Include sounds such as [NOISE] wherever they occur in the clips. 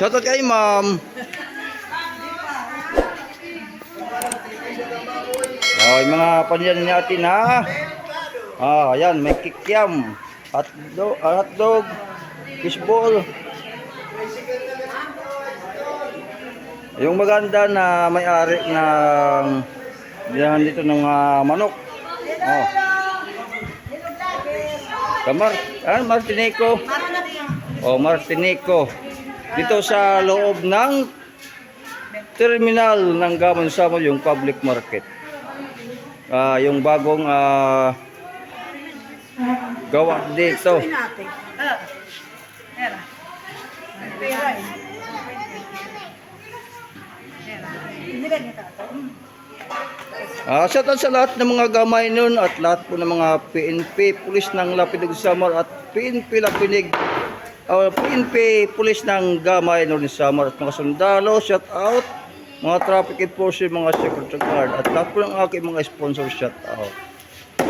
Shoutout kay ma'am. Oh, yung mga panyan natin ha. Ah, ayan, may kikiam. Hotdog, ah, hotdog, fishball. Yung maganda na may-ari ng diyan dito ng ah, manok. Oh. Kamar, ah, Martinico. Oh, Martinico. Dito sa loob ng terminal ng Gamon Samo yung public market. Ah, yung bagong ah, gawa dito. ito? Ah, shoutout sa lahat ng mga gamay nun at lahat po ng mga PNP, pulis ng Lapid Samar at PNP Lapinig. Uh, PNP, pulis ng gamay nun Samar at mga sundalo, shoutout. Mga traffic enforcer, mga security guard at lahat po ng aking mga sponsor, shoutout.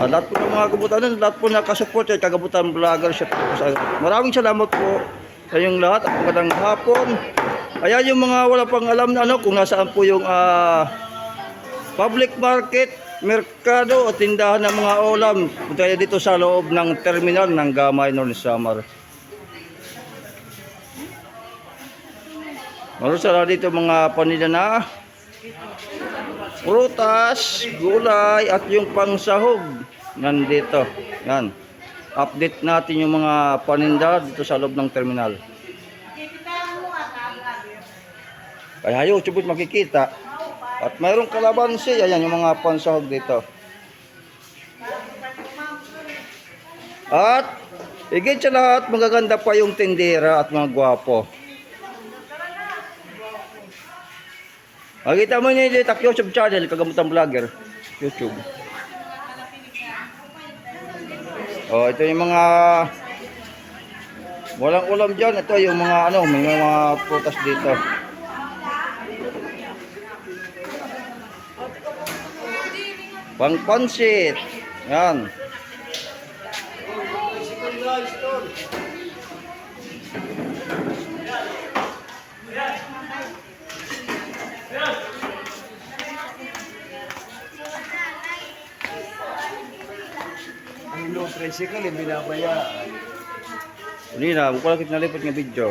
At lahat po ng mga kabutan nun, lahat po nakasupport at kagabutan vlogger, shoutout po sa Maraming salamat po sa inyong lahat at magandang hapon. Ayan yung mga wala pang alam na ano kung nasaan po yung ah public market, merkado o tindahan ng mga ulam. Punta dito sa loob ng terminal ng Gamay North Samar. Meron sila dito mga paninda na prutas, gulay at yung pangsahog nandito. Yan. Update natin yung mga paninda dito sa loob ng terminal. Kaya yung subot makikita. At mayroong kalabansi, ayan yung mga pansahog dito. At higit sa lahat, magaganda pa yung tindera at mga gwapo. Makita mo niya yung Tak YouTube channel, Kagamutan Vlogger. YouTube. Oh, ito yung mga walang ulam dyan. Ito yung mga ano, may mga prutas dito. Pang pansit. Yan. Tricycle, yung binabayaan. Hindi na, kung lang kita nalipot ng video.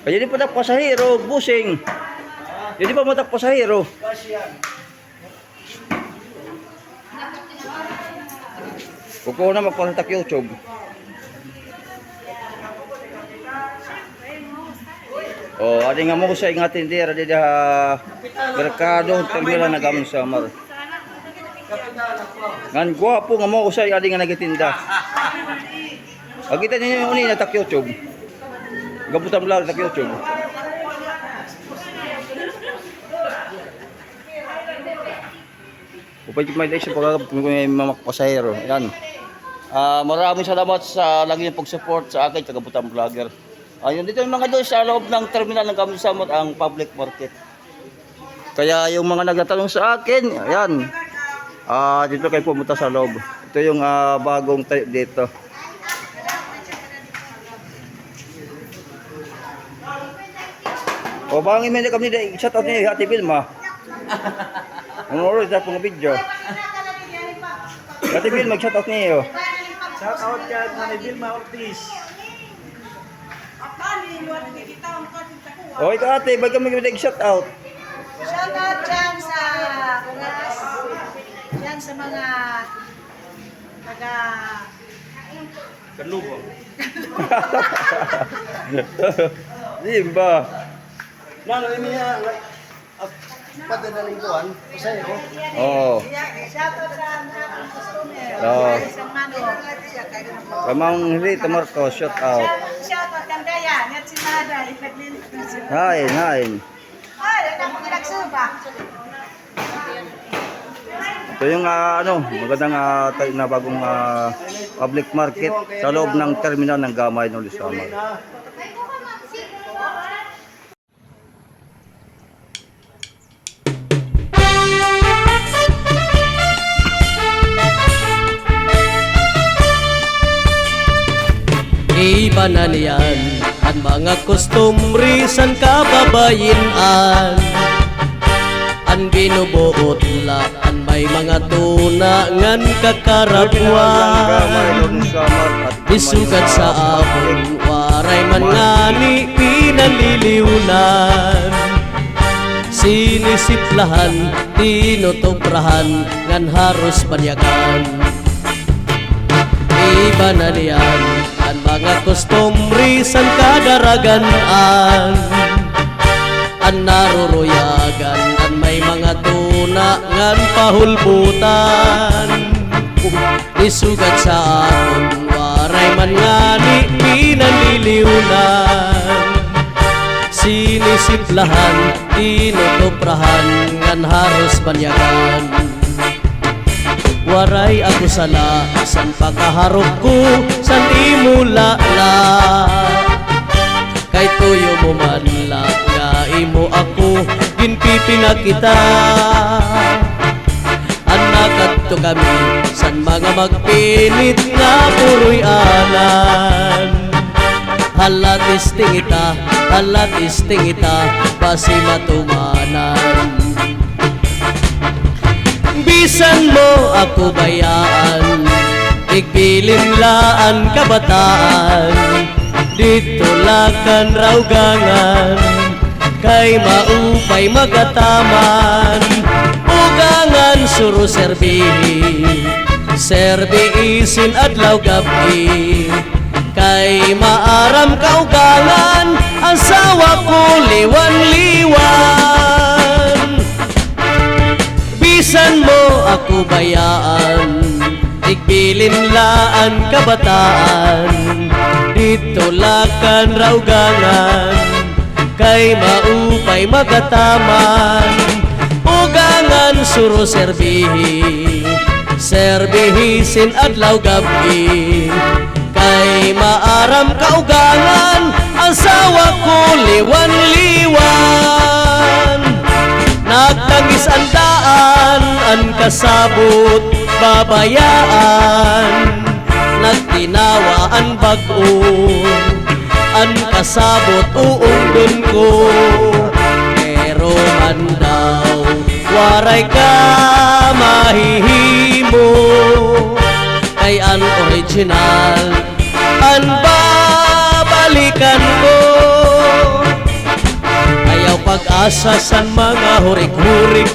Kaya di pa na pasahero, busing. Hindi pa matak pasahero. Kasi yan. Kuko na magpantak YouTube. Oh, adi nga mo sa ingat tindera di da merkado terminal na gamon sa mar. Ngan gwapo nga mo sa adi nga nagatinda. Agita ninyo yung uni na tak YouTube. Gabutan vlog tak YouTube. Upay may days pag kung may mga pasahero. Yan. Ah, maraming salamat sa lagi niyong pag-support sa akin, Kagabutan Vlogger. Ayun, dito yung mga doon sa loob ng terminal ng Gamit Samot, ang public market. Kaya yung mga nagtatanong sa akin, ayan. Ah, dito kayo pumunta sa loob. Ito yung ah, bagong tayo dito. O bangin mo kami dito, shout out niyo, Ate Vilma. [LAUGHS] Ano oras sa pong video? Ate Vilma, mag-shout out niyo. Shout out kay Nanay Vilma Ortiz. O ito ate, ba't kami kami shout out? Dyan sa Kulas. Dyan sa mga taga Kanlubo. [LAUGHS] Di ba? Nalo, ini niya, pati na lingkuhan, masaya ko. Oo. Shoutout sa mga customer. Oo. Kamang Rita Marcos, shout out. Shoutout kang Daya. Net si Mada. Siya. Hi, hi. Ay, ang Ito yung ah, ano, magandang tayo na bagong ah, public market sa loob ng terminal ng Gamay ng. Na, Iba na niyan Ang mga kustumri san kababayinan Ang binubuot la Ang may mga tuna Ngan kakarapuan Isugat sa akon Waray man ngani pinaliliunan Sinisiplahan Tinutuprahan Ngan haros banyagan. Iba na niyan Ang mga kustumri San kadaraganaan Ang naruruyagan Ang may mga tuna Ngan pahulbutan. Isugat sa akon Waray man ngani pinaliliunan Sinisiplahan Tinutuprahan Ngan haros banyagan. Waray ako sala San pagkaharap ko San imula la Kay tuyo mo man la Nga imo ako Ginpipi na kita Anakat to kami San mga magpinit Nga puroy anan Halat istingita Halat istingita Basi matumanan. Bisan mo ako bayaan Igbilin laan kabataan. Dito lakan raugangan Kay maupay magataman. Ugangan suro serbihi Serbi isin adlaw gabi Kay maaram kaugangan Asawa ko liwan-liwan. Bisan mo ako bayaan Igbilin laan kabataan. Dito lakan raugangan Kay maupay magataman. Ugangan suro serbihi Serbihi sin adlaw gabi Kay maaram kaugangan Asawa ko liwan-liwan. Nagtangis ang daan, ang kasabot, babayaan. Nagtinawa ang bago, ang kasabot uundon ko? Pero man daw, waray ka mahihimo. Kay ang original, ang babalikan ko. Ayaw pag-asa sa mga hurik-hurik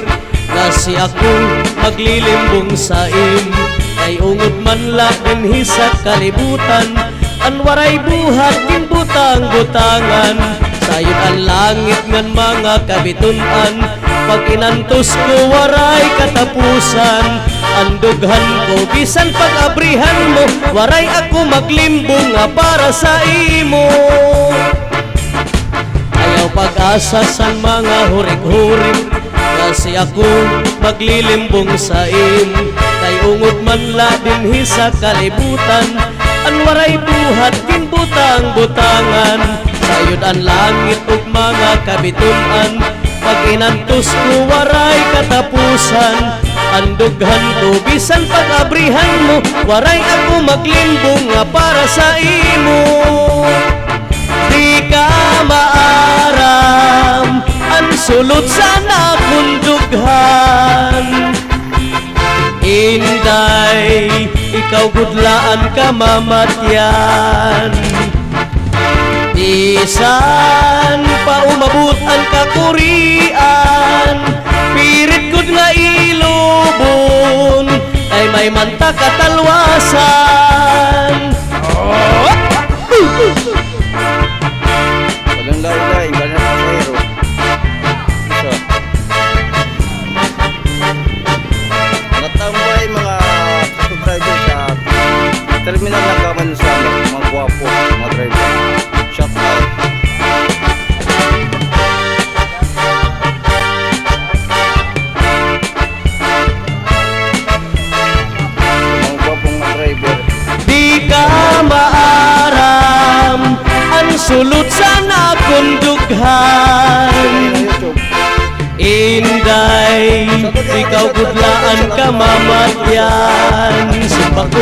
Na si ako maglilimbong sa im. Kay ungod man lang din sa kalibutan Ang waray buhat kin butang-butangan Sayod ang langit ngan mga kabitunan Pag inantos ko waray katapusan. Ang dughan ko bisan pag-abrihan mo. Waray ako maglimbong nga para sa imo. Ayaw pag-asa sa mga hurik-hurik. Kasi ako maglilimbong sa im. Kay ungod man la din sa kalibutan Ang waray buhat din butang-butangan Sayod ang langit ug mga kabitunan Pag inantos ko waray katapusan. Ang dughan ko bisan pag-abrihan mo Waray ako maglimbong nga para sa imo. Di ka maaram Ang sulod sana kundughan Inday, ikaw gudlaan ka mamatyan. Bisan pa umabot ang kakurian Pirit gud nga ilubon Ay may manta katalwasan mamatyan Sumpah ko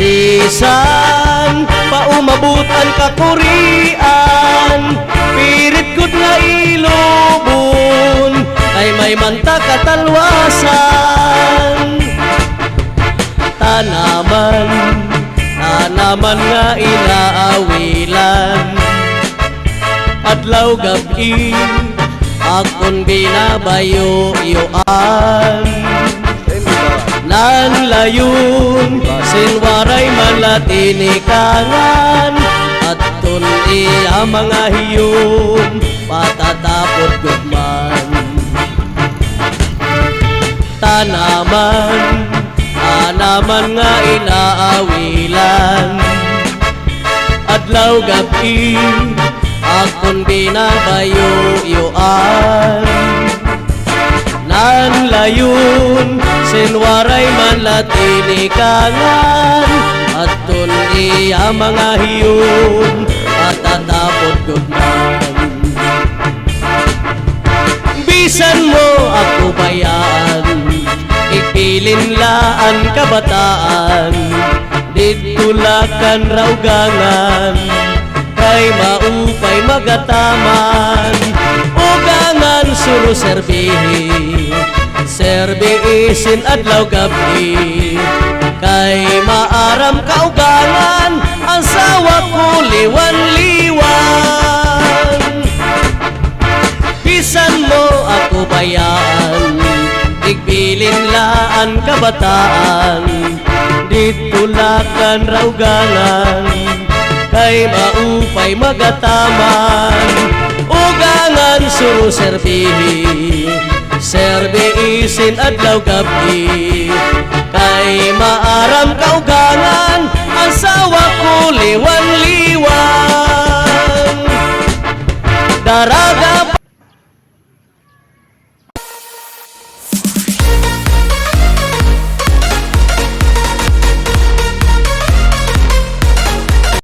Isan pa maumabutan kakurian Pirit gud nga ilubon Ay may manta katalwasan Tanaman, tanaman nga inaawilan. Adlaw gabi, akon binabayo-yoan Nan layun, sinwaray malatinikangan At tuni ang mga hiyon, patatapot gudman Tanaman, tanaman nga inaawilan. Adlaw gabi, akon binabayo-yoan Nan layun, sinwaray man latinikangan At tuni ang mga hiyon, patatapot gudman Bisan mo ako bayaan Ipilin laan kabataan. Dito lakan raugangan Kay maupay magataman Suro serbihi Serbi isin adlaw gabi Kay maaram kaugangan Ang sawa ko liwan-liwan. Bisan mo ako bayaan Igbilin laan kabataan. Dito lakan raugangan Kay maupay magataman. Ugangan suro serbihi Serbi isin adlaw gabi. Kay maaram kaugangan Ang sawa ko liwan-liwan. Daraga